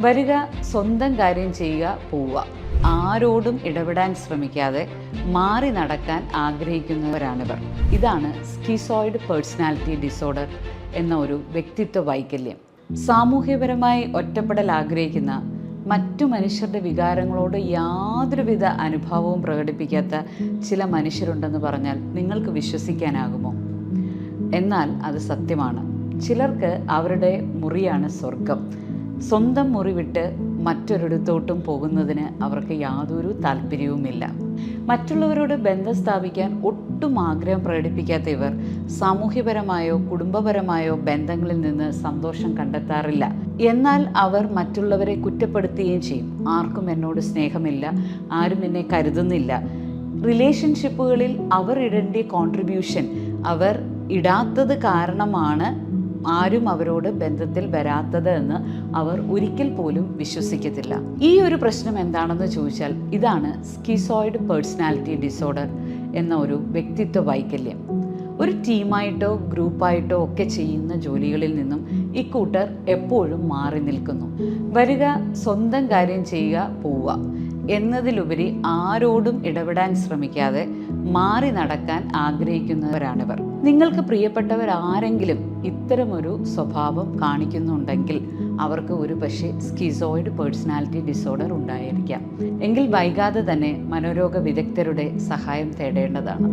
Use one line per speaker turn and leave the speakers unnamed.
വരിക സ്വന്തം കാര്യം ചെയ്യുക പോവുക. ആരോടും ഇടപെടാൻ ശ്രമിക്കാതെ മാറി നടക്കാൻ ആഗ്രഹിക്കുന്നവരാണിവർ. ഇതാണ് സ്കിസോയിഡ് പേഴ്സണാലിറ്റി ഡിസോർഡർ എന്ന ഒരു വ്യക്തിത്വ വൈകല്യം. സാമൂഹ്യപരമായി ഒറ്റപ്പെടൽ ആഗ്രഹിക്കുന്ന മറ്റു മനുഷ്യരുടെ വികാരങ്ങളോട് യാതൊരുവിധ അനുഭാവവും പ്രകടിപ്പിക്കാത്ത ചില മനുഷ്യരുണ്ടെന്ന് പറഞ്ഞാൽ നിങ്ങൾക്ക് വിശ്വസിക്കാനാകുമോ? എന്നാൽ അത് സത്യമാണ്. ചിലർക്ക് അവരുടെ മുറിയാണ് സ്വർഗം സ്വന്തം മുറി വിട്ട് മറ്റൊരിടത്തോട്ടും പോകുന്നതിന് അവർക്ക് യാതൊരു താല്പര്യവുമില്ല. മറ്റുള്ളവരോട് ബന്ധം സ്ഥാപിക്കാൻ ഒട്ടും ആഗ്രഹം പ്രകടിപ്പിക്കാത്ത ഇവർ സാമൂഹ്യപരമായോ കുടുംബപരമായോ ബന്ധങ്ങളിൽ നിന്ന് സന്തോഷം കണ്ടെത്താറില്ല. എന്നാൽ അവർ മറ്റുള്ളവരെ കുറ്റപ്പെടുത്തുകയും ചെയ്യും. ആർക്കും എന്നോട് സ്നേഹമില്ല ആരും എന്നെ കരുതുന്നില്ല. റിലേഷൻഷിപ്പുകളിൽ അവർ ഇടേണ്ട കോൺട്രിബ്യൂഷൻ അവർ ഇടാത്തത് കാരണമാണ് ആരും അവരോട് ബന്ധത്തിൽ വരാത്തത് എന്ന് അവർ ഒരിക്കൽ പോലും വിശ്വസിക്കത്തില്ല. ഈ ഒരു പ്രശ്നം എന്താണെന്ന് ചോദിച്ചാൽ ഇതാണ് സ്കിസോയിഡ് പേഴ്സണാലിറ്റി ഡിസോർഡർ എന്ന ഒരു വ്യക്തിത്വ വൈകല്യം. ഒരു ടീമായിട്ടോ ഗ്രൂപ്പായിട്ടോ ഒക്കെ ചെയ്യുന്ന ജോലികളിൽ നിന്നും ഇക്കൂട്ടർ എപ്പോഴും മാറി നിൽക്കുന്നു. വരിക സ്വന്തം കാര്യം ചെയ്യുക പോവുക. എന്നതിലുപരി ആരോടും ഇടപെടാൻ ശ്രമിക്കാതെ മാറി നടക്കാൻ ആഗ്രഹിക്കുന്നവരാണിവർ. നിങ്ങൾക്ക് പ്രിയപ്പെട്ടവർ ആരെങ്കിലും ഇത്തരമൊരു സ്വഭാവം കാണിക്കുന്നുണ്ടെങ്കിൽ അവർക്ക് ഒരു പക്ഷേ സ്കിസോയിഡ് പേഴ്സണാലിറ്റി ഡിസോർഡർ ഉണ്ടായിരിക്കാം. എങ്കിൽ വൈകാതെ തന്നെ മനോരോഗ വിദഗ്ധരുടെ സഹായം തേടേണ്ടതാണ്.